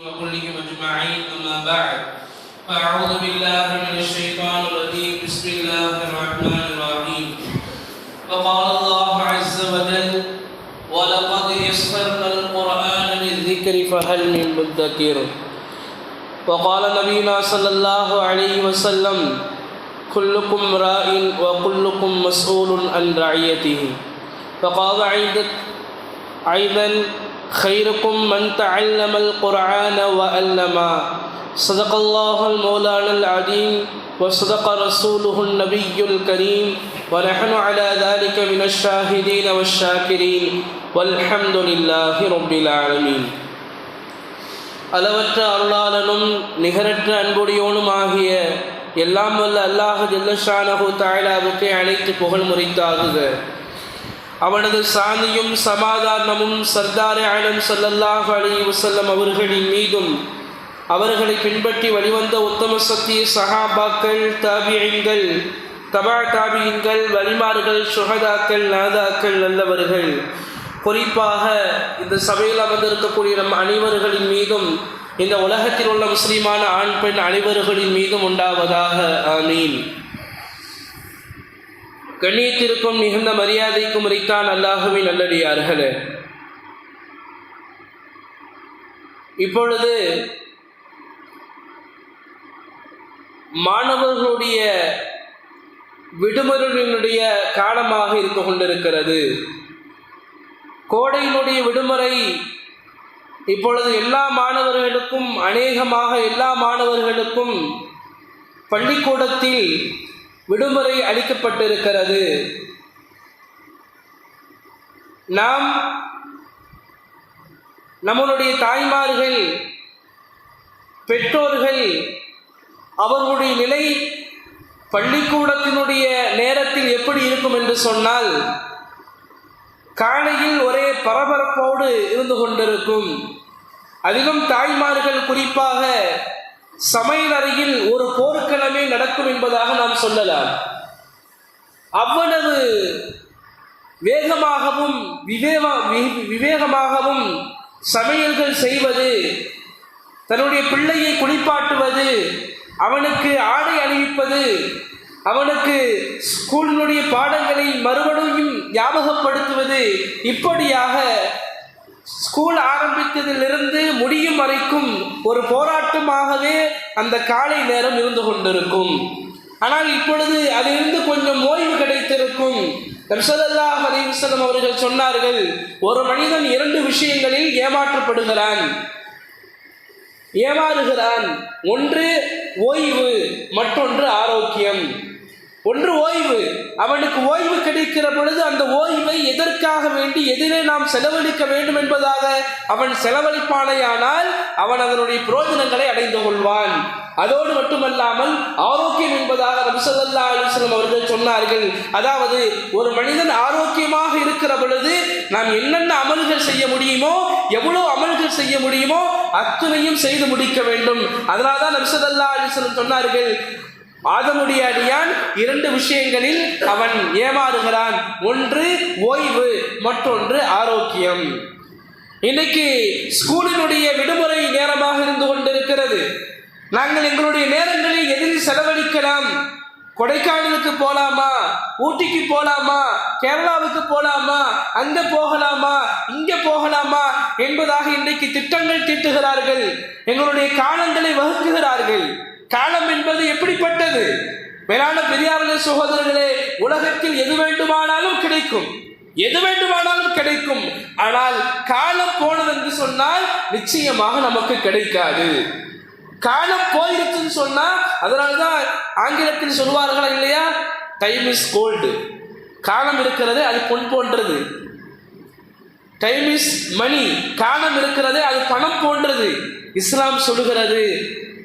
وكلهم أجمعين أما بعد فأعوذ بالله من الشيطان الرجيم. بسم الله الرحمن الرحيم. وقال الله عز وجل ولقد يسرنا القرآن للذكر فهل من مدكر؟ وقال نبينا صلى الله عليه وسلم كلكم راء وكلكم مسؤول عن رعيته. أيضا أيضا خيركم من تعلم القرآن وعلما صدق الله المولانا العظيم وصدق رسوله النبي الكريم ونحن على ذلك من الشاهدين والشاكرين والحمد لله رب العالمين அளவற்ற அருளாளனும் நிகரற்ற அன்புடையோனும் ஆகிய எல்லாம் வல்ல அல்லாஹ் ஜல்லஷானஹு தாயலாவுக்கு அனைத்து புகழ் முறைத்தாகுக அவனது சாந்தியும் சமாதானமும் சர்தாரே ஆலம் சல்லல்லாஹ் அலி வசல்லம் அவர்களின் மீதும் அவர்களை பின்பற்றி வழிவந்த உத்தம சத்திய சஹாபாக்கள் தாபியங்கள் தபா தாபியங்கள் வலிமார்கள் சுகதாக்கள் நாதாக்கள் நல்லவர்கள். குறிப்பாக இந்த சபையில் அமர்ந்திருக்கக்கூடிய நம் அனைவர்களின் மீதும் இந்த உலகத்தில் உள்ள முஸ்லீமான ஆண் பெண் அனைவர்களின் மீதும் உண்டாவதாக. ஆமீன். கண்ணியத்திற்கும் மிகுந்த மரியாதைக்கும் உரைத்தான் அல்லாஹுவின் நல்லடியார்களே. இப்பொழுது மாணவர்களுடைய விடுமுறையினுடைய காலமாக இருந்து கொண்டிருக்கிறது. கோடையினுடைய விடுமுறை இப்பொழுது எல்லா மாணவர்களுக்கும் அநேகமாக எல்லா மாணவர்களுக்கும் பள்ளிக்கூடத்தில் விடுமுறை அளிக்கப்பட்டிருக்கிறது. நாம் நம்மளுடைய தாய்மார்கள் பெற்றோர்கள் அவர்களுடைய நிலை பள்ளிக்கூடத்தினுடைய நேரத்தில் எப்படி இருக்கும் என்று சொன்னால் காலையில் ஒரே பரபரப்போடு இருந்து கொண்டிருக்கும். அதிலும் தாய்மார்கள் குறிப்பாக சமையல் அறையில் ஒரு போர்க்களமே நடக்கும் என்பதாக நாம் சொல்லலாம். அவ்வளவு வேகமாகவும் விவேக விவேகமாகவும் சமையல்கள் செய்வது தன்னுடைய பிள்ளையை குளிப்பாட்டுவது அவனுக்கு ஆடை அணிவிப்பது அவனுக்கு ஸ்கூலினுடைய பாடங்களை மறுபடியும் ஞாபகப்படுத்துவது இப்படியாக ஸ்கூல் ஆரம்பித்ததிலிருந்து முடியும் வரைக்கும் ஒரு போராட்டமாகவே அந்த காலை நேரம் இருந்து கொண்டிருக்கும். ஆனால் இப்பொழுது அதிலிருந்து கொஞ்சம் ஓய்வு கிடைத்திருக்கும். நம்சல்லா அலிவசலம் அவர்கள் சொன்னார்கள் ஒரு மனிதன் இரண்டு விஷயங்களில் ஏமாற்றப்படுகிறான். ஏமாறுகிறான். ஒன்று ஓய்வு மற்றொன்று ஆரோக்கியம். ஒன்று ஓய்வு. அவனுக்கு ஓய்வு கிடைக்கிற பொழுது அந்த ஓய்வை எதற்காக வேண்டி எதிரே நாம் செலவழிக்க வேண்டும் என்பதாக அவன் செலவழிப்பானையானால் அவன் அதனுடைய புரோஜனங்களை அடைந்து கொள்வான். அதோடு மட்டுமல்லாமல் ஆரோக்கியம் என்பதாக நபிசல்லா அலிஸ்லம் அவர்கள் சொன்னார்கள். அதாவது ஒரு மனிதன் ஆரோக்கியமாக இருக்கிற பொழுது நாம் என்னென்ன அமல்கள் செய்ய முடியுமோ எவ்வளவு அமல்கள் செய்ய முடியுமோ அத்துணையும் செய்து முடிக்க வேண்டும். அதனால தான் நபிசல்லா அலிஸ்லம் சொன்னார்கள் ஆதமுடைய அடியான் இரண்டு விஷயங்களில் அவன் ஏமாறுகிறான். ஒன்று ஓய்வு மற்றொன்று ஆரோக்கியம். இன்னைக்கு ஸ்கூலினுடைய விடுமுறை நேரமாக இருந்து கொண்டிருக்கிறது. நாங்கள் எங்களுடைய நேரங்களில் எதில் செலவழிக்கலாம். கொடைக்கானலுக்கு போலாமா? ஊட்டிக்கு போலாமா? கேரளாவுக்கு போலாமா? அங்க போகலாமா? இங்க போகலாமா? என்பதாக இன்றைக்கு திட்டங்கள் தீட்டுகிறார்கள். எங்களுடைய காலங்களை வகுக்குகிறார்கள். காலம் என்பது எப்படிப்பட்டது? மேலான பெரியார்களே சகோதரர்களே உலகத்தில் எது வேண்டுமானாலும் கிடைக்கும். எது வேண்டுமானாலும் கிடைக்கும். ஆனால் காலம் போனது என்று சொன்னால் நிச்சயமாக நமக்கு கிடைக்காது. காலம் போயிருச்சுன்னு சொன்னா அதனால்தான் ஆங்கிலத்தில் சொல்வார்களா இல்லையா? டைம் இஸ் கோல்டு காலம் இருக்கிறது அது பொன் போன்றது. டைம் இஸ் மணி காலம் இருக்கிறது அது பணம் போன்றது. இஸ்லாம் சொல்லுகிறது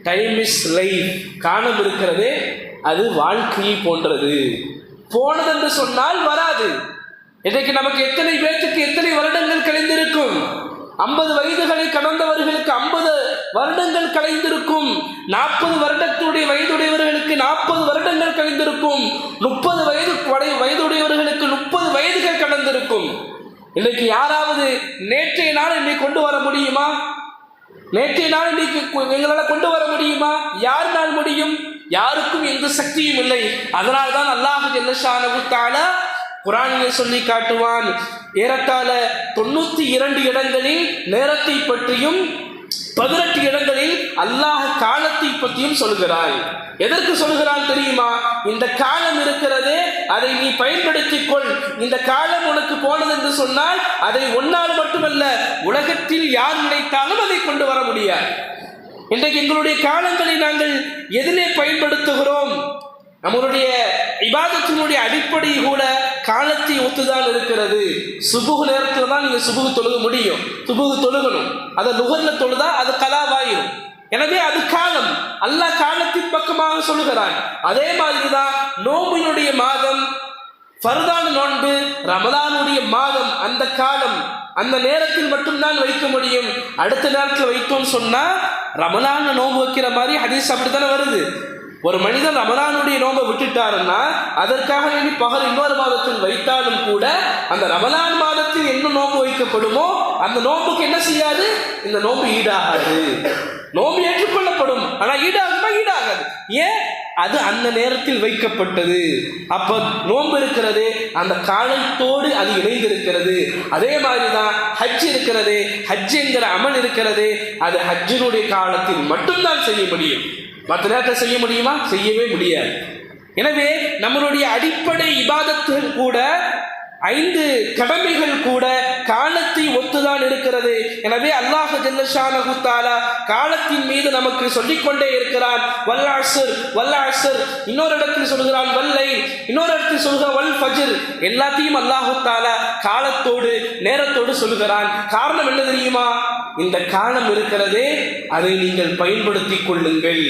டைம் இஸ் லைஃப் காலம் இருக்கிறது அது வாழ்க்கையை போன்றது. போனது என்று சொன்னால் வராது. இன்றைக்கு நமக்கு எத்தனை பேர்த்துக்கு எத்தனை வருடங்கள் கழிந்திருக்கும்? ஐம்பது வயதுகளை கடந்தவர்களுக்கு ஐம்பது வருடங்கள் கலைந்திருக்கும் நாற்பது வருடத்துடைய வயதுடையவர்களுக்கு நாற்பது வருடங்கள் கலைந்திருக்கும் முப்பது வயது வயதுடையவர்களுக்கு முப்பது வயதுகள் கடந்திருக்கும். இன்னைக்கு யாராவது நேற்றைய நாள் என்னை கொண்டு வர முடியுமா? நேற்றைய நாள் இன்னைக்கு எங்களால் கொண்டு வர முடியுமா? யாருனால் முடியும்? யாருக்கும் எந்த சக்தியும் இல்லை. அதனால் தான் அல்லாஹ் ஜல்லஷானஹு தஆலா சொல்லி காட்டுவான் ஏறத்தாழ தொண்ணூத்தி இரண்டு இடங்களில் நேரத்தை பற்றியும் பதினெட்டு இடங்களில் அல்லாஹ் காலத்தை பற்றியும் சொல்கிறாய். எதற்கு சொல்கிறான் தெரியுமா? இந்த காலம் இருக்கிறது அதை நீ பயன்படுத்திக் கொள் இந்த காலம் உனக்கு போனது என்று சொன்னால் அதை ஒன்னால் மட்டுமல்ல உலகத்தில் யார் நினைத்தாலும் அதை கொண்டு வர முடியாது. இன்றைக்கு எங்களுடைய காலங்களை நாங்கள் எதிலே பயன்படுத்துகிறோம். நம்மளுடைய இபாதத்தினுடைய அடிப்படை கூட காலத்தை ஒத்துதான் இருக்கிறது. சுபுகு நேரத்தில் தான் நீங்கள் சுபுகு தொழுக முடியும். சுபுகு தொழுகணும். அதை நுகர்ல தொழுதா அது கலாவாயிரும். எனவே அது காலம். அல்லாஹ் காலத்தின் பக்கமாக சொல்லுகிறான். அதே மாதிரி தான் நோம்பினுடைய மாதம் ஃபர்தான நோன்பு ரமதானுடைய மாதம் அந்த காலம். அந்த நேரத்தில் மட்டும்தான் வைக்க முடியும். அடுத்த நேரத்தில் வைத்தோம்னு சொன்னால் ரமலான நோன்பு வைக்கிற மாதிரி ஹதீஸ் அப்படித்தானே வருது. ஒரு மனிதன் ரமலானுடைய நோன்பை விட்டுட்டாருன்னா அதற்காக வேண்டி பகல் இன்னொரு மாதத்தில் வைத்தாலும் கூட அந்த ரமலான் மாதத்தில் என்ன நோம்பு வைக்கப்படுமோ அந்த நோம்புக்கு என்ன செய்யாது? இந்த நோன்பு ஈடாகாது. நோம்பு ஏற்றுக்கொள்ளப்படும். ஆனால் ஈடாகுமா? ஈடாகாது. ஏன்? அது அந்த நேரத்தில் வைக்கப்பட்டது. அப்ப நோன்பு இருக்கிறது அந்த காலத்தோடு அது இணைந்திருக்கிறது. அதே மாதிரி தான் ஹஜ் இருக்கிறது ஹஜ் என்கிற அமல் இருக்கிறது அது ஹஜ்ஜினுடைய காலத்தில் மட்டும்தான் செய்ய முடியும். மற்ற நேரத்தில் செய்ய முடியுமா? செய்யவே முடியாது. எனவே நம்மளுடைய அடிப்படை இபாதத்துகள் கூட ஐந்து கடமைகள் கூட காலத்தை ஒத்துதான் இருக்கிறது எனவே அல்லாஹ் ஜல்லஷானஹு தஆலா காலத்தின் மீது நமக்கு சொல்லிக்கொண்டே இருக்கிறான். வல்லாசர் வல்லாசர் இன்னொரு இடத்தில் சொல்கிறான் வல்லை இன்னொரு இடத்தில் சொல்கிற வல் ஃபஜ்ர். எல்லாத்தையும் அல்லாஹு தாலா காலத்தோடு நேரத்தோடு சொல்கிறான். காரணம் என்ன தெரியுமா? இந்த காலம் இருக்கிறதே அதை நீங்கள் பயன்படுத்திக் கொள்ளுங்கள்.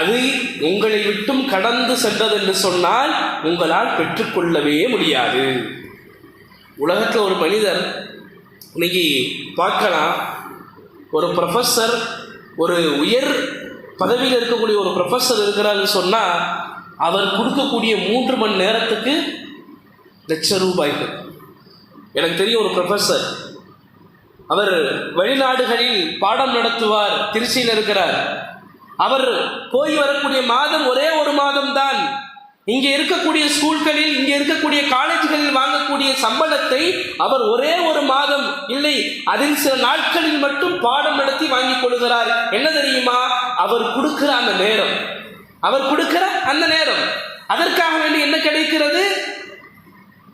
அது உங்களை விட்டும் கடந்து சென்றது என்று சொன்னால் உங்களால் பெற்றுக்கொள்ளவே முடியாது. உலகத்தில் ஒரு மனிதர் இன்னைக்கு பார்க்கலாம் ஒரு ப்ரொஃபஸர் ஒரு உயர் பதவியில் இருக்கக்கூடிய ஒரு ப்ரொஃபஸர் இருக்கிறாருன்னு சொன்னால் அவர் கொடுக்கக்கூடிய மூன்று மணி நேரத்துக்கு லட்ச ரூபாய்கள். எனக்கு தெரியும் ஒரு ப்ரொஃபஸர் அவர் வெளிநாடுகளில் பாடம் நடத்துவார் திருச்சியில் இருக்கிறார். அவர் போய் வரக்கூடிய மாதம் ஒரே ஒரு மாதம் தான் இங்கே இருக்கக்கூடிய ஸ்கூல்களில் இங்கே இருக்கக்கூடிய காலேஜ்களில் வாங்கக்கூடிய சம்பளத்தை அவர் ஒரே ஒரு மாதம் இல்லை அதில் சில நாட்களில் மட்டும் பாடம் நடத்தி வாங்கிக் கொள்கிறார். என்ன தெரியுமா? அவர் கொடுக்கிற அந்த நேரம். அவர் கொடுக்கிற அந்த நேரம். அதற்காக வேண்டி என்ன கிடைக்கிறது?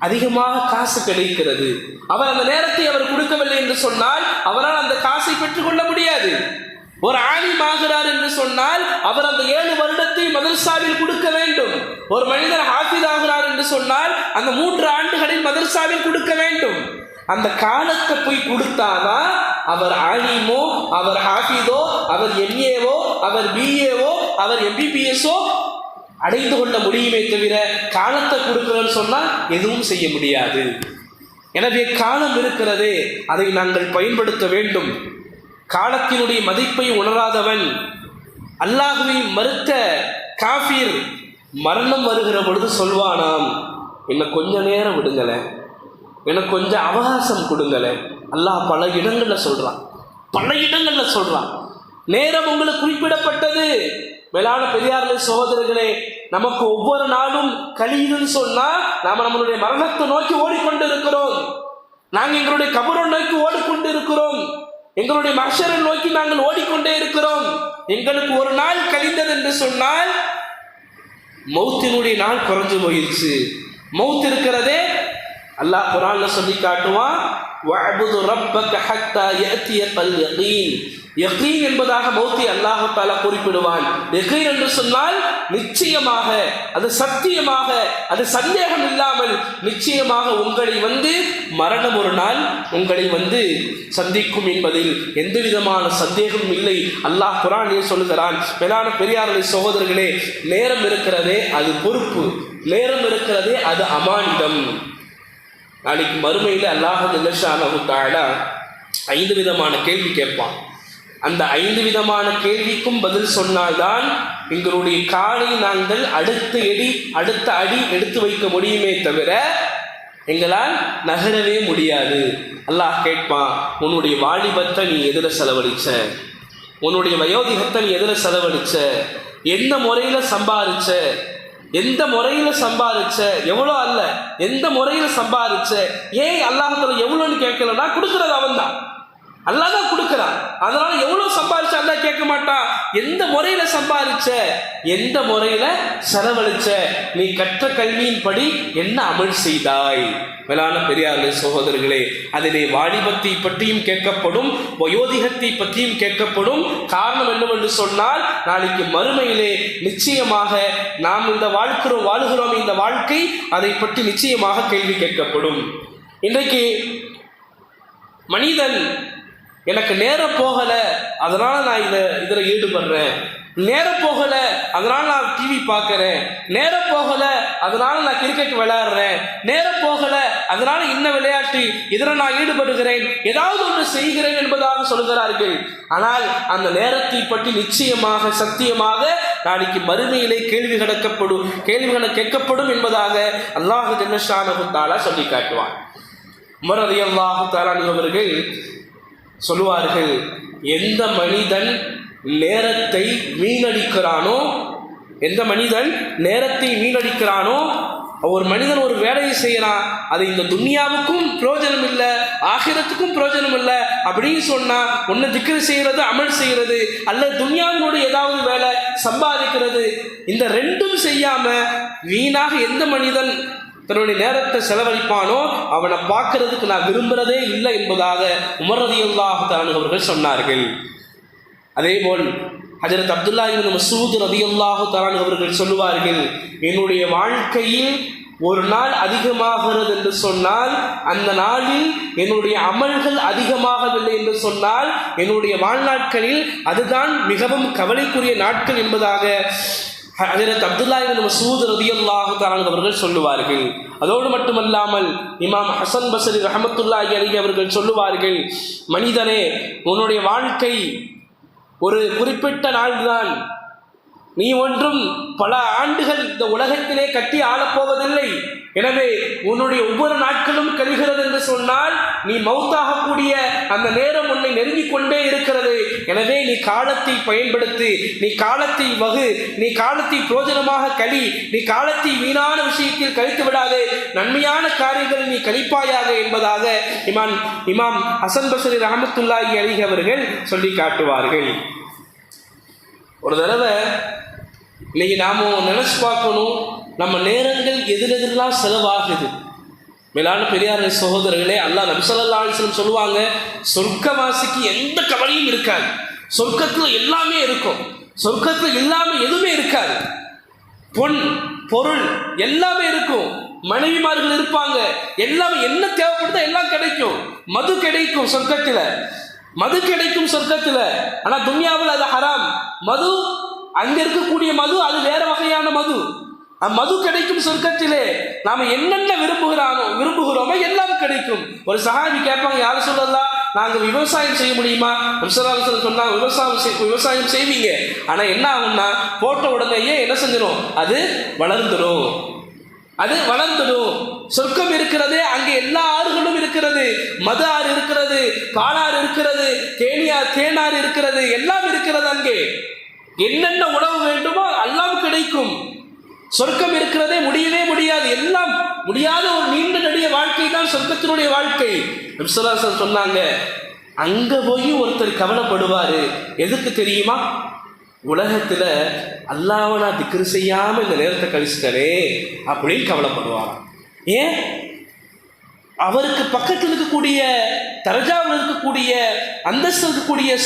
அதிகமாக காசு கிடைக்கிறது. அவர் அந்த நேரத்தை அவர் கொடுக்கவில்லை என்று சொன்னால் அவரால் அந்த காசை பெற்றுக்கொள்ள முடியாது. ஒரு ஆலிம் ஆகிறார் என்று சொன்னால் அவர் அந்த ஏழு வருடத்தை மதர்சாவில் கொடுக்க வேண்டும். ஒரு மனிதர் ஹாஃபித் ஆகிறார் என்று சொன்னால் அந்த மூன்று ஆண்டுகளில் மதர்சாவில் கொடுக்க வேண்டும். அந்த காலத்தை போய் கொடுத்தாதான் அவர் ஆலிமோ அவர் ஹாஃபிதோ அவர் எம்ஏவோ அவர் பிஏவோ அவர் எம்பிபிஎஸ்ஓ அடைந்து கொள்ள முடியுமே தவிர காலத்தை கொடுக்கிறோன்னு சொன்னால் எதுவும் செய்ய முடியாது. எனவே காலம் இருக்கிறதே அதை நாங்கள் பயன்படுத்த வேண்டும். காலத்தினுடைய மதிப்பை உணராதவன் அல்லாஹுவை மறுத்த காஃபீர் மரணம் வருகிற பொழுது சொல்வானாம் என்னை கொஞ்ச நேரம் விடுங்களேன். எனக்கு கொஞ்சம் அவகாசம் கொடுங்களேன். அல்லாஹ் பல இடங்களில் சொல்கிறான் பல இடங்களில் சொல்கிறான் நேரம் உங்களுக்கு குறிப்பிடப்பட்டது. மேலான பெரியார்களே சகோதரர்களே நமக்கு ஒவ்வொரு நாளும் கழியுதுன்னு சொன்னா நாம நம்மளுடைய மரணத்தை நோக்கி ஓடிக்கொண்டு இருக்கிறோம் நாங்கள் எங்களுடைய கபரை நோக்கி ஓடிக்கொண்டு இருக்கிறோம் எங்களுடைய மஷரை நோக்கி நாங்கள் ஓடிக்கொண்டே இருக்கிறோம். எங்களுக்கு ஒரு நாள் கழிந்தது என்று சொன்னால் மௌத்தினுடைய நாள் குறைஞ்சு போயிடுச்சு மௌத் இருக்கிறதே அல்லாஹ் குரான்ல சொல்லி காட்டுவான் வஅபுது ரப்பக ஹத்தா யஅதியகல் யகீன். யகீன் என்பதாக பௌத்தி அல்லாஹ் தஆலா குறிப்பிடுவான். யகீன் என்று சொன்னால் நிச்சயமாக அது சத்தியமாக அது சந்தேகம் இல்லாமல் நிச்சயமாக உங்களை வந்து மரணம் ஒரு நாள் உங்களை வந்து சந்திக்கும் என்பதில் எந்த விதமான சந்தேகமும் இல்லை. அல்லாஹ் குரானே சொல்லுகிறான் மேலான பெரியார்களே சகோதரர்களே நேரம் இருக்கிறதே அது பொறுப்பு. நேரம் இருக்கிறதே அது அமானிதம். நாளைக்கு மறுமையில் அல்லாஹ் ஜல்லஷானஹு தாழா ஐந்து விதமான கேள்வி கேட்பான். அந்த ஐந்து விதமான கேள்விக்கும் பதில் சொன்னால்தான் எங்களுடைய காலை நாங்கள் அடுத்த எடி அடுத்த அடி எடுத்து வைக்க முடியுமே தவிர எங்களால் நகரவே முடியாது. அல்லாஹ் கேட்பான் உன்னுடைய வாலிபத்தை நீ எதிர செலவழிச்ச? உன்னுடைய வயோதிகத்தை நீ எதில் செலவழிச்ச? எந்த முறையில் சம்பாதிச்ச? எந்த முறையில் சம்பாதிச்ச? எவ்வளோ அல்ல. எந்த முறையில் சம்பாதிச்ச? ஏன் அல்லாஹத்தில் எவ்வளோன்னு கேட்கலன்னா கொடுக்கறது அவன் தான் அல்லா தான் கொடுக்குறான். அதனால எவ்வளவு சம்பாதிச்சா கேட்க மாட்டான் எந்த முறையில சம்பாதிச்ச எந்த முறையில செலவழிச்ச? நீ கற்ற கல்வியின் படி என்ன அமல் செய்தாய்? மேலான பெரியார்களே சகோதரர்களே அதிலே வாலிபத்தை பற்றியும் கேட்கப்படும் வயோதிகத்தை பற்றியும் கேட்கப்படும் காரணம் என்னவென்று சொன்னால் நாளைக்கு மறுமையிலே நிச்சயமாக நாம் இந்த வாழ்க்கிறோம் வாழுகிறோம் இந்த வாழ்க்கை அதை பற்றி நிச்சயமாக கேள்வி கேட்கப்படும். இன்றைக்கு மனிதன் எனக்கு நேரம் போகலை அதனால நான் இதை இதில் ஈடுபடுறேன். நேரம் போகலை அதனால நான் டிவி பார்க்குறேன். நேரம் போகலை அதனால நான் கிரிக்கெட் விளையாடுறேன். நேரம் போகலை அதனால இன்ன விளையாட்டு இதில் நான் ஈடுபடுகிறேன். ஏதாவது ஒன்று செய்கிறேன் என்பதாக சொல்கிறார்கள். ஆனால் அந்த நேரத்தை பற்றி நிச்சயமாக சத்தியமாக நாளைக்கு மறுமையிலே கேள்வி கிடக்கப்படும் கேள்விகள் கேட்கப்படும் என்பதாக அல்லாஹு ஜல்லஷானு சொல்லி காட்டுவான். உமர் அலி அல்லாஹு தாலானி அவர்கள் சொல்லுவார்கள் எந்த மனிதன் நேரத்தை வீணடிக்கிறானோ எந்த மனிதன் நேரத்தை வீணடிக்கிறானோ ஒரு மனிதன் ஒரு வேலையை செய்யறான் அது இந்த துன்யாவுக்கும் பிரயோஜனம் இல்லை ஆகிரத்துக்கும் பிரயோஜனம் இல்லை அப்படின்னு சொன்னா ஒன்று திக்ரு செய்யறது அமல் செய்யறது அல்லது துன்யாவினோட ஏதாவது வேலை சம்பாதிக்கிறது இந்த ரெண்டும் செய்யாம வீணாக எந்த மனிதன் தன்னுடைய நேரத்தை செலவழிப்பானோ அவனை பார்க்கறதுக்கு நான் விரும்புகிறதே இல்லை என்பதாக உமரதியுல்லாஹ் அவர்கள் சொன்னார்கள். அதேபோல் ஹஜரத் அப்துல்லா இபின் மசூத் ரதியுல்லாஹு தலான் அவர்கள் சொல்லுவார்கள் என்னுடைய வாழ்க்கையில் ஒரு நாள் அதிகமாகிறது என்று சொன்னால் அந்த நாளில் என்னுடைய அமல்கள் அதிகமாகவில்லை என்று சொன்னால் என்னுடைய வாழ்நாட்களில் அதுதான் மிகவும் கவலைக்குரிய நாட்கள் என்பதாக ஹஜரத் அப்துல்லா இபின் மசூத் ரதியுல்லாஹு தலான் அவர்கள் சொல்லுவார்கள். அதோடு மட்டுமல்லாமல் இமாம் ஹசன் பசரி ரஹமத்துல்லாஹி அலி அவர்கள் சொல்லுவார்கள் மனிதனே உன்னுடைய வாழ்க்கை ஒரு குறிப்பிட்ட நாள்தான் நீ ஒன்றும் பல ஆண்டுகள் இந்த உலகத்திலே கட்டி ஆளப்போவதில்லை. எனவே உன்னுடைய ஒவ்வொரு நாட்களும் கழிகிறது என்று சொன்னால் நீ மௌத்தாகக்கூடிய அந்த நேரம் உன்னை நெருங்கிக் கொண்டே இருக்கிறது. எனவே நீ காலத்தை பயன்படுத்து நீ காலத்தை வகு நீ காலத்தை பிரோஜனமாக கழி நீ காலத்தை வீணான விஷயத்தில் கழித்து விடாதே. நன்மையான காரியங்களை நீ கழிப்பாயாக என்பதாக இமாம் இமாம் ஹசன் பசரி ரஹமத்துல்லாஹி அலி அவர்கள் சொல்லி காட்டுவார்கள். ஒரு தடவை இன்னைக்கு நாம் நினச்சி பார்க்கணும் நம்ம நேரங்கள் எதிரெதிரெலாம் செலவாகுது. மேலான பெரியார் சகோதரர்களே அல்லாஹ் நபிசல்லா அலிஸ்லம் சொல்லுவாங்க சொர்க்கவாசிக்கு எந்த கவலையும் இருக்காது. சொர்க்கத்தில் எல்லாமே இருக்கும். சொர்க்கத்தில் இல்லாமல் எதுவுமே இருக்காது. பொன் பொருள் எல்லாமே இருக்கும். மனைவிமார்கள் இருப்பாங்க. எல்லாமே என்ன தேவைப்படுதோ எல்லாம் கிடைக்கும். மது கிடைக்கும் சொர்க்கத்தில். மது கிடைக்கும் சொர்க்கத்தில். ஆனால் துன்யாவில் அது ஹராம். மது அங்க இருக்கக்கூடிய மது அது வேற வகையான மது. மது கிடைக்கும் சொர்க்கத்திலே. நாம என்னென்ன விரும்புகிறானோ விரும்புகிறோமோ எல்லாம் கிடைக்கும். ஒரு சகாபி கேட்பாங்க யார சொல்லலாம் நாங்கள் விவசாயம் செய்ய முடியுமா? சொன்னாங்க விவசாயம் விவசாயம் செய்வீங்க. ஆனா என்ன ஆகும்னா போட்ட உடனேயே என்ன செஞ்சிடும் அது வளர்ந்துடும் அது வளர்ந்துடும் சொர்க்கம் இருக்கிறது அங்கே எல்லா ஆறுகளும் இருக்கிறது. மது ஆறு இருக்கிறது பாலாறு இருக்கிறது தேனியார் தேனாறு இருக்கிறது எல்லாம் இருக்கிறது அங்கே. என்னென்ன உணவு வேண்டுமோ எல்லாம் கிடைக்கும். சொர்க்கம் இருக்கிறதே முடியவே முடியாது. எல்லாம் முடியாத ஒரு நீண்ட நெடிய வாழ்க்கை தான் சொர்க்கத்தினுடைய வாழ்க்கை. சொன்னாங்க அங்க போய் ஒருத்தர் கவலைப்படுவாரு. எதுக்கு தெரியுமா? உலகத்துல அல்லாவை நான் திக்ரு செய்யாம இந்த நேரத்தை கழிச்சிட்டனே அப்படின்னு கவலைப்படுவாராம். ஏன்? அவருக்கு பக்கத்தில் இருக்கக்கூடிய தரஜாவில் இருக்கக்கூடிய அந்தஸ்து இருக்கக்கூடிய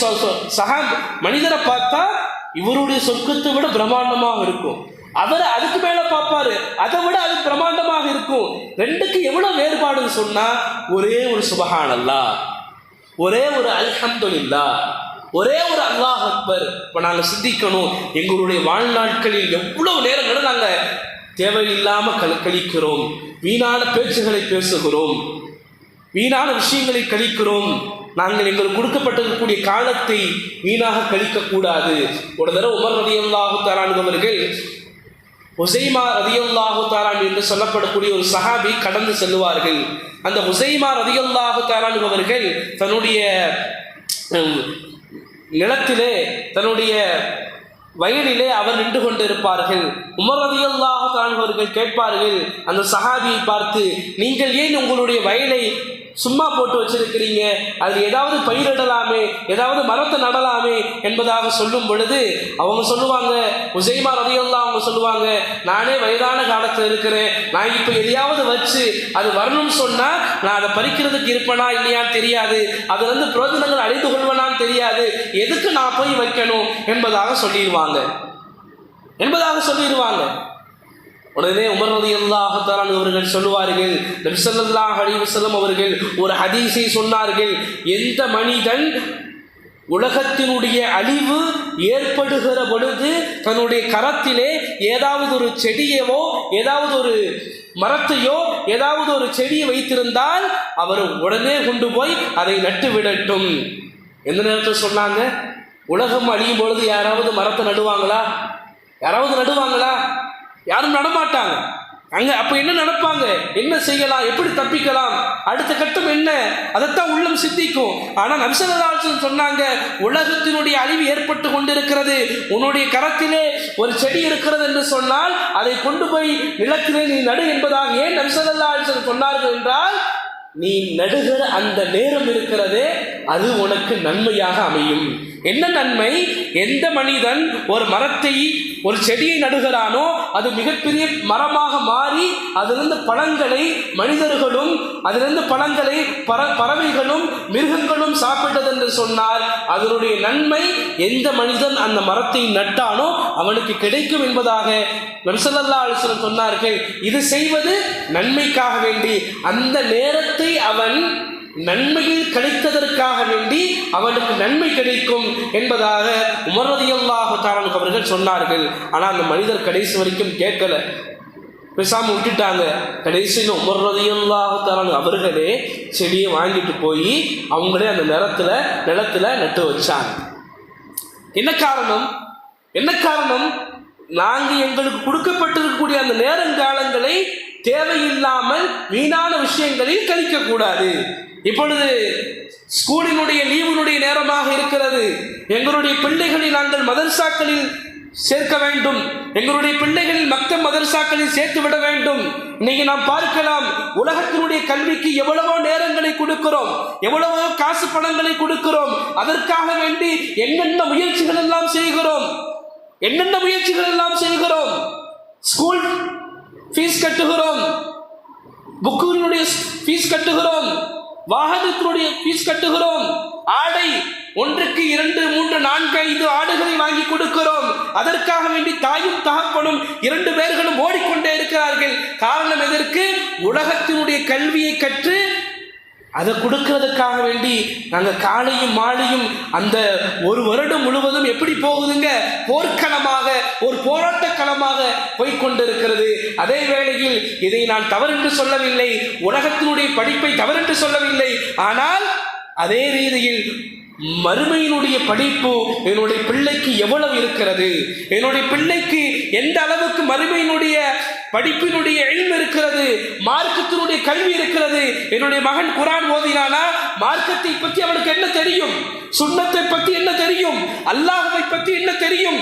சகா மனிதரை பார்த்தா இவருடைய சொர்க்கத்தை விட பிரம்மாண்டமாக இருக்கும். அவர் அதுக்கு மேல பார்ப்பாரு. அதை விட அது பிரமாண்டமாக இருக்கும். ரெண்டுக்கு எவ்வளவு வேறுபாடுன்னு சொன்னா ஒரே ஒரு சுபஹானல்லா. ஒரே ஒரு அல்ஹம்துல்லா ஒரே ஒரு அல்லாஹ் அக்பர். இப்போ நாங்கள் சிந்திக்கணும். எங்களுடைய வாழ்நாட்களில் எவ்வளவு நேரங்களும் நாங்கள் தேவையில்லாமல் கழிக்கிறோம் வீணான பேச்சுகளை பேசுகிறோம். வீணான விஷயங்களை கழிக்கிறோம். நாங்கள் எங்களுக்கு கொடுக்கப்பட்டிருக்கக்கூடிய காலத்தை வீணாக கழிக்கக்கூடாது. ஒரு தடவை உமர் ரதியல்லாஹு தாரான் அவர்கள் ஹுசைமா ரதியுல்லாஹு தாரான் என்று சொல்லப்படக்கூடிய ஒரு சஹாபி கடந்து செல்லுவார்கள். அந்த ஹுசைமா ரதியுல்லாஹு தாரான் அவர்கள் தன்னுடைய நிலத்திலே தன்னுடைய வயலிலே அவர் நின்று கொண்டிருப்பார்கள். உமர் ரதியல்லாஹு அவர்கள் கேட்பார்கள் அந்த சஹாபியை பார்த்து நீங்கள் ஏன் உங்களுடைய வயலை சும்மா போட்டு வச்சிருக்கிறீங்க. அதில் ஏதாவது பயிரிடலாமே ஏதாவது மரத்தை நடலாமே என்பதாக சொல்லும் பொழுது அவங்க சொல்லுவாங்க உசைமா ரதியல்லா அவங்க சொல்லுவாங்க நானே வயதான காலத்தில் இருக்கிறேன். நான் இப்போ எதையாவது வச்சு அது வரணும்னு சொன்னால் நான் அதை பறிக்கிறதுக்கு இருப்பேனா இல்லையான்னு தெரியாது. அதுலேருந்து பிரோஜனங்கள் பிரயோஜனங்கள் அடைந்து கொள்வனான்னு தெரியாது. எதுக்கு நான் போய் வைக்கணும்? என்பதாக சொல்லிடுவாங்க. என்பதாக சொல்லிடுவாங்க. உடனே உமர் ரதி அல்லாஹத்தான் அவர்கள் சொல்லுவார்கள் நபிசல்லாஹ் அலிவசல்லம் அவர்கள் ஒரு ஹதீஸை சொன்னார்கள் எந்த மனிதன் உலகத்தினுடைய அழிவு ஏற்படுகிற பொழுது தன்னுடைய கரத்திலே ஏதாவது ஒரு செடியவோ ஏதாவது ஒரு மரத்தையோ ஏதாவது ஒரு செடியை வைத்திருந்தால் அவர் உடனே கொண்டு போய் அதை நட்டு விடட்டும். எந்த நேரத்தில் சொன்னாங்க? உலகம் அழியும் பொழுது யாராவது மரத்தை நடுவாங்களா? யாராவது நடுவாங்களா? யாரும் நடமாட்டாங்க. அங்க அப்ப என்ன நடப்பாங்க? என்ன செய்யலாம்? எப்படி தப்பிக்கலாம்? அடுத்த கட்டம் என்ன? அதைத்தான் உள்ளம் சித்திக்கும் ஆனா நபிசல்லாசன் சொன்னாங்க உலகத்தினுடைய அழிவு ஏற்பட்டு கொண்டிருக்கிறது. உன்னுடைய கரத்திலே ஒரு செடி இருக்கிறது என்று சொன்னால் அதை கொண்டு போய் நிலத்திலே நீ நடு என்பதாக ஏன் நபிசல்லாசன் சொன்னார்கள் என்றால் நீ நடுகிற அந்த நேரம் இருக்கிறதே அது உனக்கு நன்மையாக அமையும். என்ன நன்மை? எந்த மனிதன் ஒரு மரத்தை ஒரு செடியை நடுகிறானோ அது மிகப்பெரிய மரமாக மாறி அதிலிருந்து பழங்களை மனிதர்களும் அதிலிருந்து பழங்களை பற பறவைகளும் மிருகங்களும் சாப்பிட்டது என்று சொன்னால் அதனுடைய நன்மை எந்த மனிதன் அந்த மரத்தை நட்டானோ அவனுக்கு கிடைக்கும் என்பதாக நம்சல்லா அலிஸ்லம் சொன்னார்கள். இது செய்வது நன்மைக்காக வேண்டி அந்த நேரத்தை அவன் நன்மையில் கிடைத்ததற்காக வேண்டி அவனுக்கு நன்மை கிடைக்கும் என்பதாக உமரதியல்லாஹு தாரனுக்கு அவர்கள் சொன்னார்கள். ஆனால் அந்த மனிதர் கடைசி வரைக்கும் கேட்கல. பேசாமல் விட்டுட்டாங்க. கடைசியில் உமர்றதையல்லாஹு தாரன் அவர்களே செடியை வாங்கிட்டு போய் அவங்களே அந்த நிலத்தில் நிலத்துல நட்டு வச்சாங்க. என்ன காரணம்? என்ன காரணம்? நாங்கள் எங்களுக்கு கொடுக்கப்பட்டிருக்கக்கூடிய அந்த நேரங்காலங்களை தேவையில்லாமல் வீணான விஷயங்களில் கழிக்கக்கூடாது இப்பொழுது ஸ்கூலினுடைய லீவினுடைய நேரமாக இருக்கிறது. எங்களுடைய பிள்ளைகளை நாங்கள் மதர்சாக்களில் சேர்க்க வேண்டும். எங்களுடைய பிள்ளைகளில் மக்த மதரசாக்களில் சேர்த்து விட வேண்டும். இன்னைக்கு நாம் பார்க்கலாம் உலகத்தினுடைய கல்விக்கு எவ்வளவோ நேரங்களை கொடுக்கிறோம். எவ்வளவோ காசு பணங்களை கொடுக்கிறோம். அதற்காக வேண்டி என்னென்ன முயற்சிகள் எல்லாம் செய்கிறோம்? என்னென்ன முயற்சிகள் எல்லாம் செய்கிறோம்? ஸ்கூல் ஃபீஸ் கட்டுகிறோம். புக்குகளுடைய ஃபீஸ் கட்டுகிறோம். வாகனத்தினுடைய ஃபீஸ் கட்டுகிறோம். ஆடை ஒன்றுக்கு இரண்டு மூன்று நான்கு ஐந்து ஆடுகளை வாங்கி கொடுக்கிறோம். அதற்காக வேண்டி தாயும் தகப்பனும் இரண்டு பேர்களும் ஓடிக்கொண்டே இருக்கிறார்கள். காரணம் எதற்கு? உலகத்தினுடைய கல்வியை கற்று அதை கொடுக்கறதுக்காக வேண்டி நாங்கள் காலையும் மாலையும் அந்த ஒரு வருடம் முழுவதும் எப்படி போகுதுங்க? போர்க்களமாக ஒரு போராட்ட களமாக போய்கொண்டிருக்கிறது அதே வேளையில் இதை நான் தவறென்று சொல்லவில்லை. உலகத்தினுடைய படிப்பை தவறென்று சொல்லவில்லை. ஆனால் அதே ரீதியில் மறுமையினுடைய படிப்பு என்னுடைய பிள்ளைக்கு எவ்வளவு இருக்கிறது? என்னுடைய பிள்ளைக்கு எந்த அளவுக்கு மறுமையினுடைய படிப்பினுடைய எழில் இருக்கிறது? மார்க்கத்தினுடைய கல்வி இருக்கிறது? என்னுடைய மகன் குரான் ஓதினானா? மார்க்கத்தை பற்றி அவனுக்கு என்ன தெரியும்? சுண்ணத்தை பற்றி என்ன தெரியும்? அல்லாஹவை பற்றி என்ன தெரியும்?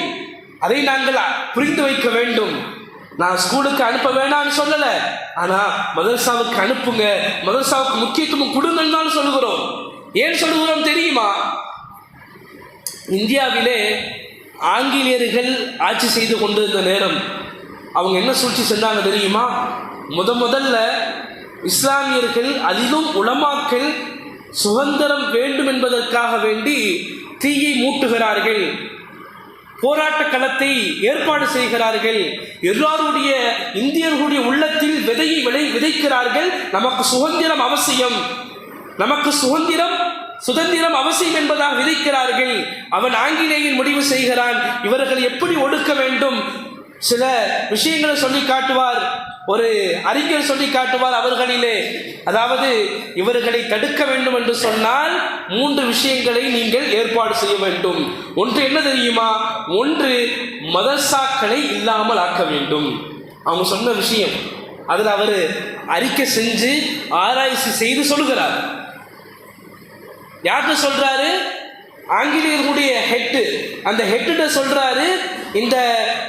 அதை நாங்கள் புரிந்து வைக்க வேண்டும். நான் ஸ்கூலுக்கு அனுப்ப வேணாம்னு சொல்லலை. ஆனால் மதரசாவுக்கு அனுப்புங்க. மதரசாவுக்கு முக்கியத்துவம் கொடுங்கன்னு சொல்லுகிறோம். ஏன் சொல்லுகிறோம் தெரியுமா? இந்தியாவிலே ஆங்கிலேயர்கள் ஆட்சி செய்து கொண்டிருந்த நேரம். அவங்க என்ன சூழ்ச்சி செஞ்சாங்க தெரியுமா? முத முதல்ல இஸ்லாமியர்கள் அதிலும் உளமாக்கள் சுதந்திரம் வேண்டும் என்பதற்காக வேண்டி தீயை மூட்டுகிறார்கள். போராட்ட களத்தை ஏற்பாடு செய்கிறார்கள். எல்லாருடைய இந்தியர்களுடைய உள்ளத்தில் விதையை விளை விதைக்கிறார்கள். நமக்கு சுதந்திரம் அவசியம். நமக்கு சுதந்திரம் சுதந்திரம் அவசியம் என்பதாக விதைக்கிறார்கள். அவன் ஆங்கிலேயன் முடிவு செய்கிறான். இவர்கள் எப்படி ஒடுக்க வேண்டும்? சில விஷயங்களை சொல்லி காட்டுவார். ஒரு அறிஞர் சொல்லி காட்டுவார் அவர்களிலே. அதாவது இவர்களை தடுக்க வேண்டும் என்று சொன்னால் மூன்று விஷயங்களை நீங்கள் ஏற்பாடு செய்ய வேண்டும். ஒன்று என்ன தெரியுமா? ஒன்று மதர்சாக்களை இல்லாமல் ஆக்க வேண்டும். அவங்க சொன்ன விஷயம். அதில் அவர் அறிக்கை செஞ்சு ஆராய்ச்சி செய்து சொல்கிறார் யார்கிட்ட சொல்றாரு? ஆங்கிலேயர்களுடைய ஹெட்டு அந்த ஹெட்டுட சொல்றாரு இந்த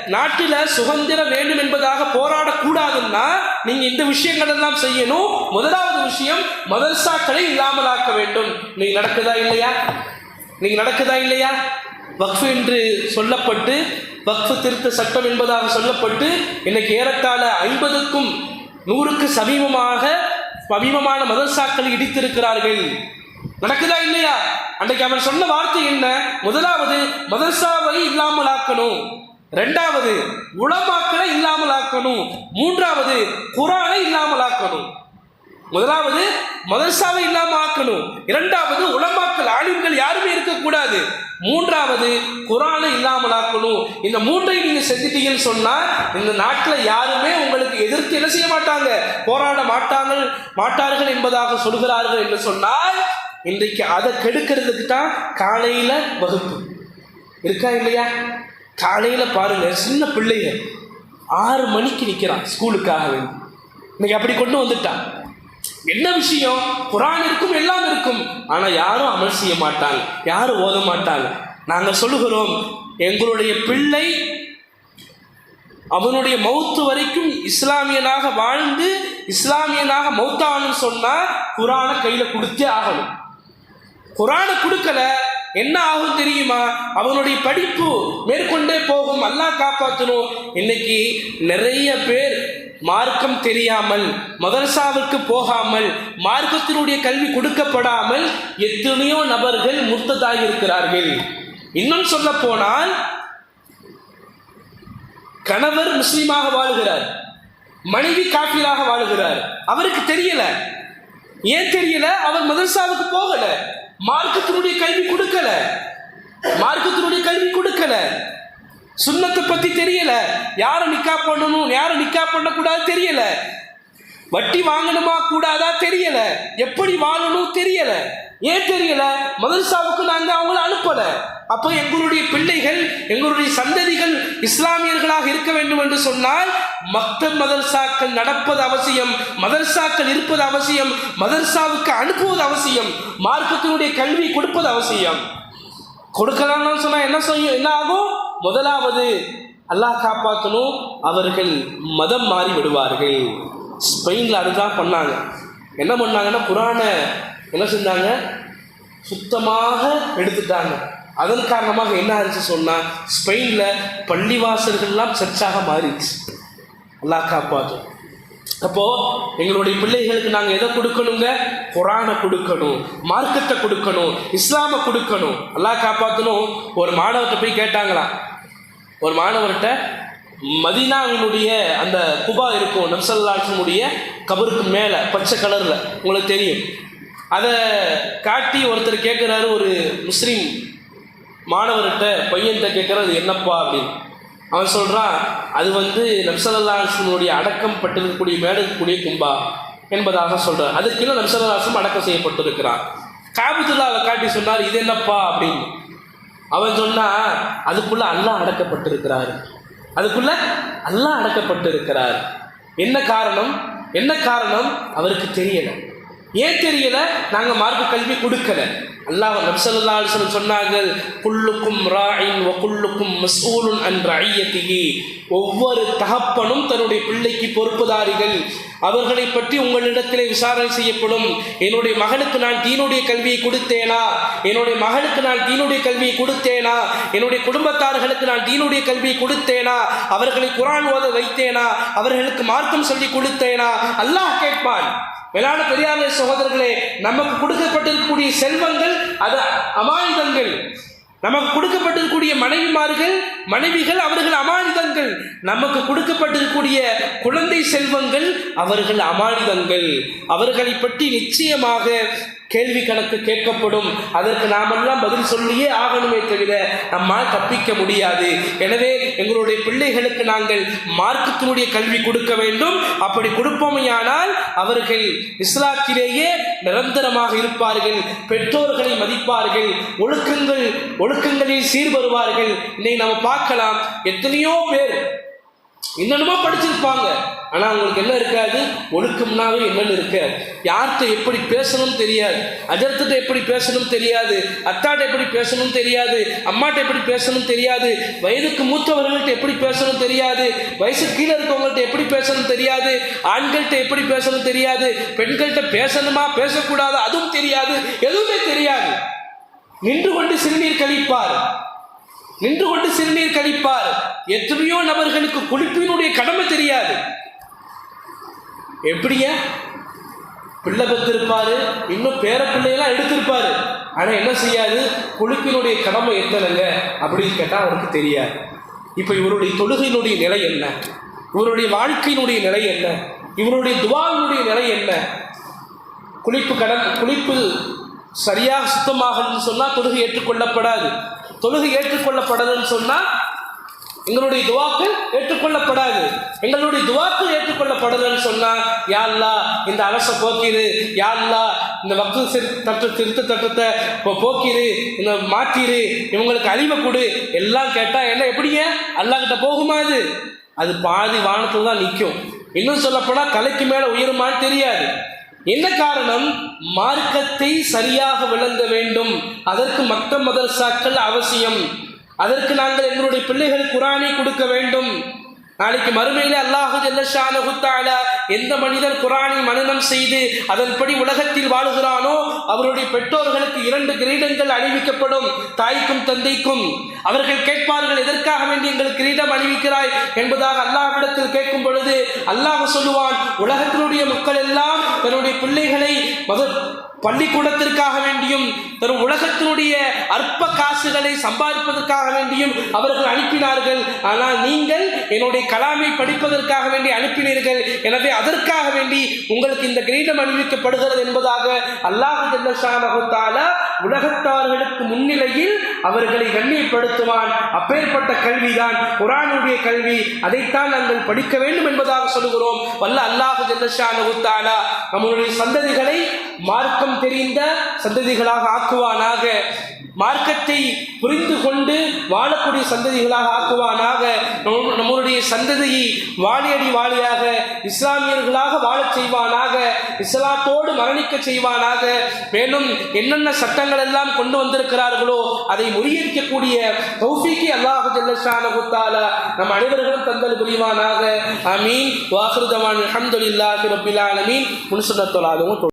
நாட்டில் சுதந்திரம் வேண்டும் என்பதாக போராடக்கூடாதுன்னா நீங்க இந்த விஷயங்கள் எல்லாம் செய்யணும். முதலாவது விஷயம் மதரசாக்களை இல்லாமலாக்க வேண்டும். நீங்கள் நடக்குதா இல்லையா? நீங்க நடக்குதா இல்லையா? வக்ஃபு என்று சொல்லப்பட்டு வக்ஃபு திருத்த சட்டம் என்பதாக சொல்லப்பட்டு இன்னைக்கு ஏறத்தாழ ஐம்பதுக்கும் நூறுக்கு சமீபமாக சமீபமான மதரசாக்களை இடித்திருக்கிறார்கள். நடக்குதா இல்லையா? அன்றைக்கு அவர் சொன்ன வார்த்தை என்ன? முதலாவது மதர்சாவை இல்லாமல் ஆக்கணும் ரெண்டாவது உளமாக்களை இல்லாமல் ஆக்கணும் மூன்றாவது குரானை இல்லாமல் ஆக்கணும் முதலாவது மதரசாவை இல்லாம ஆக்கணும் இரண்டாவது உலமாக்கள் ஆலிம்கள் யாருமே இருக்கக்கூடாது. மூன்றாவது குரானை இல்லாமல் ஆக்கணும் இந்த மூன்றை நீங்க செஞ்சிட்டீங்கன்னு சொன்னா இந்த நாட்டில் யாருமே உங்களுக்கு எதிர்த்து என்ன செய்ய மாட்டாங்க? போராட மாட்டார்கள் மாட்டார்கள் என்பதாக சொல்கிறார்கள் என்று சொன்னால் இன்றைக்கு அதை கெடுக்கிறதுக்கு தான் காலையில வகுப்பு. இருக்கா இல்லையா? காலையில பாருங்க சின்ன பிள்ளைங்க ஆறு மணிக்கு நிற்கிறான் ஸ்கூலுக்காக வேண்டி. இன்னைக்கு அப்படி கொண்டு வந்துட்டான். என்ன விஷயம்? குரான் இருக்கும் எல்லாம் இருக்கும். ஆனா யாரும் அமல் செய்ய மாட்டாங்க யாரும் ஓத மாட்டாங்க நாங்க சொல்லுகிறோம் எங்களுடைய பிள்ளை அவனுடைய மௌத்து வரைக்கும் இஸ்லாமியனாக வாழ்ந்து இஸ்லாமியனாக மௌத்தாகணும்னு சொன்னா குரானை கையில கொடுத்தே ஆகணும். குரானை கொடுக்கல என்ன ஆகும் தெரியுமா? அவனுடைய படிப்பு மேற்கொண்டே போகும். அல்லா காப்பாற்றணும் இன்னைக்கு நிறைய பேர் மார்க்கம் தெரியாமல் மதரசாவுக்கு போகாமல் மார்க்கத்தினுடைய கல்வி கொடுக்கப்படாமல் எத்தனையோ நபர்கள் முர்த்ததாகி இருக்கிறார்கள் இன்னும் சொல்ல போனால் கணவர் முஸ்லீமாக வாழுகிறார். மனைவி காப்பீராக வாழுகிறார். அவருக்கு தெரியல. ஏன் தெரியல? அவர் மதரசாவுக்கு போகல. மார்க்கத்தினுடைய கல்வி கொடுக்கல. மார்க்கத்தினுடைய கல்வி கொடுக்கல. சுண்ணத்தை பத்தி தெரியல. யாரை நிக்கா பண்ணணும் யாரை நிக்கா பண்ணக்கூடாது தெரியல. வட்டி வாங்கணுமா கூடாதா தெரியல. எப்படி வாழணும் தெரியல. ஏன் தெரியல? மதரசாவுக்கு நாங்க அவங்கள அனுப்பல. அப்போ எங்களுடைய பிள்ளைகள் எங்களுடைய சந்ததிகள் இஸ்லாமியர்களாக இருக்க வேண்டும் என்று சொன்னால் மக்கள் மதர்சாக்கள் நடப்பது அவசியம் மதர்சாக்கள் இருப்பது அவசியம் மதர்சாவுக்கு அனுப்புவது அவசியம் மார்க்கத்தினுடைய கல்வி கொடுப்பது அவசியம். கொடுக்கலாம்னு சொன்னா என்ன செய்யும் என்ன ஆகும்? முதலாவது அல்லாஹ் காப்பாற்றணும் அவர்கள் மதம் மாறி விடுவார்கள். ஸ்பெயினில் அதுதான் பண்ணாங்க. என்ன பண்ணாங்கன்னா குரானை என்ன செஞ்சாங்க? சுத்தமாக எடுத்துட்டாங்க. அதன் காரணமாக என்ன ஆச்சு சொன்னால் ஸ்பெயினில் பள்ளிவாசல்கள்லாம் சர்ச்சாக மாறிடுச்சு. அல்லாஹ் காப்பாற்றும் அப்போ எங்களுடைய பிள்ளைகளுக்கு நாங்க எதை கொடுக்கணுங்க? குரானை கொடுக்கணும் மார்க்கத்தை கொடுக்கணும் இஸ்லாமை கொடுக்கணும். எல்லாம் காப்பாற்றணும் ஒரு மாணவர்கிட்ட போய் கேட்டாங்களாம் ஒரு மாணவர்கிட்ட மதினாவினுடைய அந்த குபா இருக்கும் நம்சல்லாசனுடைய கபருக்கு மேலே பச்சை கலரில் உங்களுக்கு தெரியும். அதை காட்டி ஒருத்தர் கேட்குறாரு ஒரு முஸ்லீம் மாணவர்கிட்ட பையன்கிட்ட கேட்குறது என்னப்பா? அப்படின்னு. அவன் சொல்கிறான் அது வந்து நம்சல்லாசனுடைய அடக்கம் பட்டிருக்கக்கூடிய மேடக்கூடிய இருக்கக்கூடிய கும்பா என்பதாக சொல்கிறார் அதுக்கு கீழே நம்சல்லாசம் அடக்கம் செய்யப்பட்டிருக்கிறான். காபித்துல்லாவை காட்டி சொன்னார் இது என்னப்பா? அப்படின்னு. அவன் சொன்னா அதுக்குள்ள அல்லாஹ் அடக்கப்பட்டிருக்கிறார். அதுக்குள்ள அல்லாஹ் அடக்கப்பட்டிருக்கிறார். என்ன காரணம்? என்ன காரணம்? அவருக்கு தெரியலை. ஏன் தெரியல? நாங்கள் மார்க்க கல்வி கொடுக்கல. அல்லாஹ் நப்சல்லா அலிஸ்லம் சொன்னார்கள் குல்லுக்கும் ராயின் வ குல்லுக்கும் மஸ்ஊலுன் அன் ரஐயத்திஹி ஒவ்வொரு தகப்பனும் தன்னுடைய பிள்ளைக்கு பொறுப்புதாரிகள். அவர்களை பற்றி உங்களிடத்திலே விசாரணை செய்யப்படும். என்னுடைய மகனுக்கு நான் தீனுடைய கல்வியை கொடுத்தேனா? என்னுடைய மகனுக்கு நான் தீனுடைய கல்வியை கொடுத்தேனா? என்னுடைய குடும்பத்தார்களுக்கு நான் தீனுடைய கல்வியை கொடுத்தேனா? அவர்களை குரான் ஓத வைத்தேனா? அவர்களுக்கு மார்க்கம் சொல்லி கொடுத்தேனா? அல்லாஹ் கேட்பான். மேலான பெரியார சகோதரர்களே நமக்கு கொடுக்கப்பட்டிருக்கக்கூடிய செல்வங்கள் அது அமாயுதங்கள் நமக்கு கொடுக்கப்பட்டிருக்கக்கூடிய மனைவிமார்கள் மனைவிகள் அவர்கள் அமானிதங்கள். நமக்கு கொடுக்கப்பட்டிருக்கக்கூடிய குழந்தை செல்வங்கள் அவர்கள் அமானிதங்கள். அவர்களை பற்றி நிச்சயமாக கேள்வி கணக்கு கேட்கப்படும். அதற்கு நாமெல்லாம் பதில் சொல்லியே ஆகணுமே தவிர நம்மால் தப்பிக்க முடியாது. எனவே எங்களுடைய பிள்ளைகளுக்கு நாங்கள் மார்க்கத்தினுடைய கல்வி கொடுக்க வேண்டும். அப்படி கொடுப்போமையானால் அவர்கள் இஸ்லாத்திலேயே நிரந்தரமாக இருப்பார்கள். பெற்றோர்களை மதிப்பார்கள். ஒழுக்கங்கள் ஒழுக்கங்களில் சீர்வருவார்கள் இன்னைக்கு நம்ம பார்க்கலாம். எத்தனையோ பேர் என்னென்னமோ படிச்சிருப்பாங்க. ஆனால் அவங்களுக்கு என்ன இருக்காது? ஒழுக்கம்னாவே என்னன்னு இருக்காது. யார்கிட்ட எப்படி பேசணும்னு தெரியாது. அஜர்த்திட்ட எப்படி பேசணும் தெரியாது. அத்தாட்ட எப்படி பேசணும் தெரியாது. அம்மாட்ட எப்படி பேசணும் தெரியாது. வயதுக்கு மூத்தவர்கள்ட்ட எப்படி பேசணும் தெரியாது. வயசு கீழே இருக்கவங்கள்ட்ட எப்படி பேசணும் தெரியாது. ஆண்கள்கிட்ட எப்படி பேசணும் தெரியாது. பெண்கள்கிட்ட பேசணுமா பேசக்கூடாது அதுவும் தெரியாது. எதுவுமே தெரியாது. நின்று கொண்டு சிறுநீர் கழிப்பார். நின்று கொண்டு சிறுநீர் கழிப்பார். எத்தனையோ நபர்களுக்கு குளிப்பினுடைய கடமை தெரியாது. எப்படிங்க? பிள்ளை பெற்றிருப்பாரு இன்னும் பேர பிள்ளையெல்லாம் எடுத்திருப்பாரு. ஆனால் என்ன செய்யாது? குளிப்பினுடைய கடமை எத்தனைங்க? அப்படின்னு கேட்டால் அவருக்கு தெரியாது. இப்போ இவருடைய தொழுகையினுடைய நிலை என்ன? இவருடைய வாழ்க்கையினுடைய நிலை என்ன? இவருடைய துவாவினுடைய நிலை என்ன? குளிப்பு கடன் குளிப்பு சரியாக சுத்தமாகணும்னு சொன்னால் தொழுகை ஏற்றுக்கொள்ளப்படாது. தொழுகை ஏற்றுக்கொள்ளப்படாதுன்னு சொன்னால் எங்களுடைய துவாக்கள் ஏற்றுக்கொள்ளப்படாது. எங்களுடைய துவாக்கள் ஏற்றுக்கொள்ளப்படலன்னு சொன்னா யா இந்த அரச போக்கிடு யாழ்லா இந்த வக்கு தட்டு திருத்த தட்டத்தை இப்போ போக்கிரு. இந்த மாற்றிரு. இவங்களுக்கு அறிவை கொடு. எல்லாம் கேட்டா என்ன எப்படிங்க? அல்லாக்கிட்ட போகுமா அது? அது பாதி வானத்துல தான் நிற்கும் இன்னும் சொல்லப்போனால் தலைக்கு மேலே உயருமான்னு தெரியாது. என்ன காரணம்? மார்க்கத்தை சரியாக விளங்க வேண்டும். அதற்கு மக்க மதரசாக்கள் அவசியம். அதற்கு நாங்கள் எங்களுடைய பிள்ளைகள் குரானை கொடுக்க வேண்டும். நாளைக்கு மறுமையில அல்லாஹு ஜல்லஷானஹு எந்த மனிதன் குரானை மனநம் செய்து அதன்படி உலகத்தில் வாழுகிறானோ அவருடைய பெற்றோர்களுக்கு இரண்டு கிரீடங்கள் அணிவிக்கப்படும். தாய்க்கும் தந்தைக்கும். அவர்கள் கேட்பார்கள் எதற்காக வேண்டி எங்களுக்கு கிரீடம் அணிவிக்கிறாய்? என்பதாக அல்லாஹ்விடத்தில் கேட்கும் பொழுது அல்லாஹ் சொல்லுவான் உலகத்தினுடைய மக்கள் எல்லாம் தன்னுடைய பிள்ளைகளை மத பள்ளிக்கூடத்திற்காக வேண்டியும் தரும் உலகத்தினுடைய அற்ப காசுகளை சம்பாதிப்பதற்காக வேண்டியும் அவர்கள் அனுப்பினார்கள். ஆனால் நீங்கள் என்னுடைய கலாமை படிப்பதற்காக வேண்டி அனுப்பினீர்கள். எனவே அதற்காக வேண்டி உங்களுக்கு இந்த கிரீடம் அணிவிக்கப்படுகிறது என்பதாக அல்லாஹ் ஜல்லஷானஹுத்தால உலகத்தார்களுக்கு முன்னிலையில் அவர்களை கண்ணியப்படுத்துவான். அப்பேற்பட்ட கல்விதான். குரானுடைய கல்வி. அதைத்தான் நாங்கள் படிக்க வேண்டும் என்பதாக சொல்லுகிறோம். வல்ல அல்லாஹ் ஜல்லஷானஹுத்தாலா நம்மளுடைய சந்ததிகளை மார்க்கம் தெரிந்த சந்ததிகளாக ஆக்குவானாக. மார்க்கத்தை புரிந்து கொண்டு வாழக்கூடிய சந்ததிகளாக ஆக்குவானாக. நம்ம- நம்மளுடைய சந்ததியை வாழியடி வாழியாக இஸ்லாமியர்களாக வாழச் செய்வானாக இஸ்லாத்தோடு மரணிக்க செய்வானாக. மேலும் என்னென்ன சட்டங்கள் எல்லாம் கொண்டு வந்திருக்கிறார்களோ அதை முறியடிக்கக்கூடிய தௌஃபிக்கு அல்லாஹ் ஜல்லஷானஹு தஆலா நம் அனைவர்களும் தந்தல் புரிவானாக. அமீன் வாஹிருதவான் அல்ஹம்துலில்லாஹி ரப்பில் ஆலமீன். முன்சுன்னத்துல்